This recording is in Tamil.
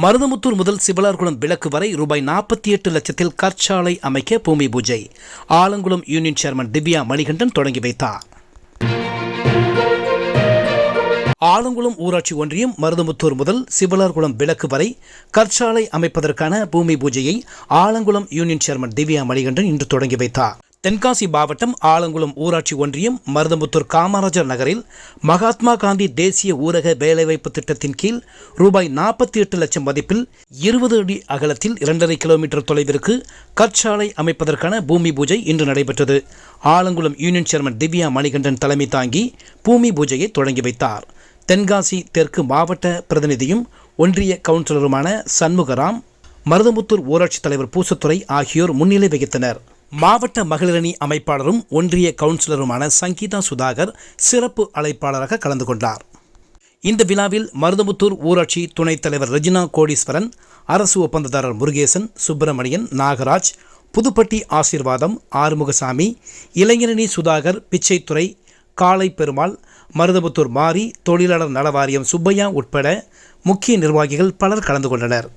மருதமுத்தூர் முதல் சிவலார்குளம் விளக்கு வரை ரூபாய் நாற்பத்தி எட்டு லட்சத்தில் கற்சாலை அமைக்க பூமி பூஜை. ஆலங்குளம் யூனியன் சேர்மன் திவ்யா மணிகண்டன் தொடங்கி வைத்தார். ஆலங்குளம் ஊராட்சி ஒன்றியம் மருதமுத்தூர் முதல் சிவலார்குளம் விளக்கு வரை கற்சாலை அமைப்பதற்கான பூமி பூஜையை ஆலங்குளம் யூனியன் சேர்மன் திவ்யா மணிகண்டன் இன்று தொடங்கி வைத்தார். தென்காசி மாவட்டம் ஆலங்குளம் ஊராட்சி ஒன்றியம் மருதமுத்தூர் காமராஜர் நகரில் மகாத்மா காந்தி தேசிய ஊரக வேலைவாய்ப்பு திட்டத்தின் கீழ் ரூபாய் நாற்பத்தி எட்டு லட்சம் மதிப்பில் இருபது அடி அகலத்தில் இரண்டரை கிலோமீட்டர் தொலைவிற்கு கற்சாலை அமைப்பதற்கான பூமி பூஜை இன்று நடைபெற்றது. ஆலங்குளம் யூனியன் சேர்மன் திவ்யா மணிகண்டன் தலைமை தாங்கி பூமி பூஜையை தொடங்கி வைத்தார். தென்காசி தெற்கு மாவட்ட பிரதிநிதியும் ஒன்றிய கவுன்சிலருமான சண்முகராம் மருதமுத்தூர் ஊராட்சித் தலைவர் பூசத்துறை ஆகியோர் முன்னிலை வகித்தனர். மாவட்ட மகளிரணி அமைப்பாளரும் ஒன்றிய கவுன்சிலருமான சங்கீதா சுதாகர் சிறப்பு அழைப்பாளராக கலந்து கொண்டார். இந்த விழாவில் மருதமுத்தூர் ஊராட்சி துணைத் தலைவர் ரெஜினா கோடீஸ்வரன் அரசு ஒப்பந்ததாரர் முருகேசன் சுப்பிரமணியன் நாகராஜ் புதுப்பட்டி ஆசீர்வாதம் ஆறுமுகசாமி இளைஞரணி சுதாகர் பிச்சைத்துறை காளை பெருமாள் மருதமுத்தூர் மாரி தொழிலாளர் நலவாரியம் சுப்பையா உட்பட முக்கிய நிர்வாகிகள் பலர் கலந்து கொண்டனர்.